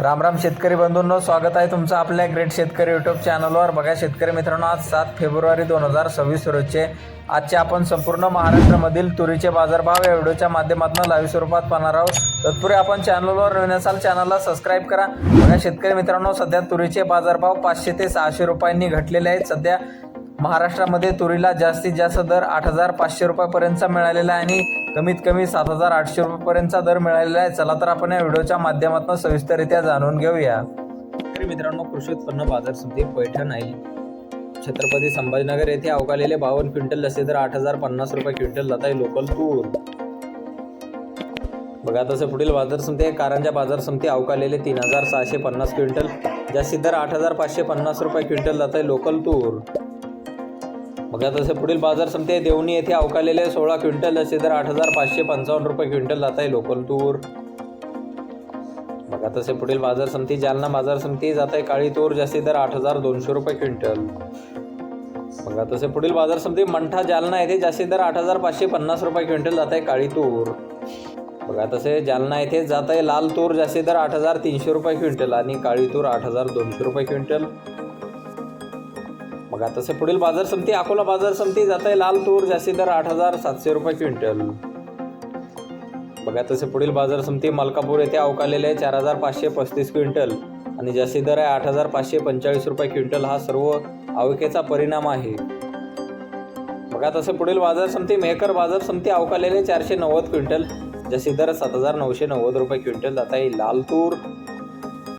राम राम शेतकरी बंधूंनो स्वागत आहे तुमचं आपल्या ग्रेट शेतकरी युट्यूब चॅनलवर बघा शेतकरी मित्रांनो आज सात फेब्रुवारी दोन हजार सव्वीस रोजचे आजचे आपण संपूर्ण महाराष्ट्रामधील तुरीचे बाजारभाव या व्हिडिओच्या माध्यमातून लाईव्ह स्वरूपात पाहणार आहोत. तत्पूर्वी आपण चॅनलवर नवीन असाल चॅनलला सबस्क्राईब करा. बघा शेतकरी मित्रांनो सध्या तुरीचे बाजारभाव पाचशे ते सहाशे रुपयांनी घटलेले आहेत. सध्या महाराष्ट्रामध्ये तुरीला जास्तीत जास्त दर आठ हजार पाचशे रुपयापर्यंतचा मिळालेला आहे आणि कमीत कमी सात हजार आठशे रुपयापर्यंतचा दर मिळालेला आहे. चला तर आपण या व्हिडिओच्या माध्यमातून सविस्तररित्या जाणून घेऊया. शेतकरी मित्रांनो कृषी उत्पन्न बाजार समिती पैठण आहे. छत्रपती संभाजीनगर येथे अवकालेले बावन्न क्विंटल असे तर आठ हजार पन्नास रुपये क्विंटल जात आहे लोकल तूर. बघा तसं पुढील बाजार समिती आहे. कारंजा बाजार समिती अवकालेले तीन हजार सहाशे पन्नास क्विंटल. जास्तीत दर आठ हजार पाचशे पन्नास रुपये क्विंटल जात आहे लोकल तूर. बघा तसे पुढील बाजार समिती देवणी येथे अवकालेले सोळा क्विंटल असे दर आठ हजार पाचशे पंचावन्न रुपये क्विंटल जात आहे लोकल तूर. बघा तसे पुढील बाजार समिती जालना बाजार समिती जात आहे काळी तूर जास्ती दर आठ हजार दोनशे रुपये क्विंटल. बघा तसे पुढील बाजार समिती मंठा जालना येथे जास्ती दर आठ हजार पाचशे पन्नास रुपये क्विंटल जात आहे काळी तूर. बघा तसे जालना येथे जात आहे लाल तूर जास्ती दर आठ हजार तीनशे रुपये क्विंटल आणि काळी तूर आठ हजार दोनशे रुपये क्विंटल. बघा तसे पुढील बाजार समिती अकोला बाजार समिती जात आहे लाल तूर जास्ती दर आठ हजार सातशे रुपये क्विंटल. बघा तसे पुढील बाजार समिती मलकापूर येथे अवकालेले आहे चार हजार पाचशे पस्तीस क्विंटल. आणि जास्ती दर आहे आठ हजार पाचशे पंचेचाळीस रुपये क्विंटल. हा सर्व आवकेचा परिणाम आहे. बघा तसे पुढील बाजार समिती मेहकर बाजार समिती अवकालेले चारशे नव्वद क्विंटल. जास्ती दर सात हजार नऊशे नव्वद रुपये क्विंटल. जात आहे लाल तूर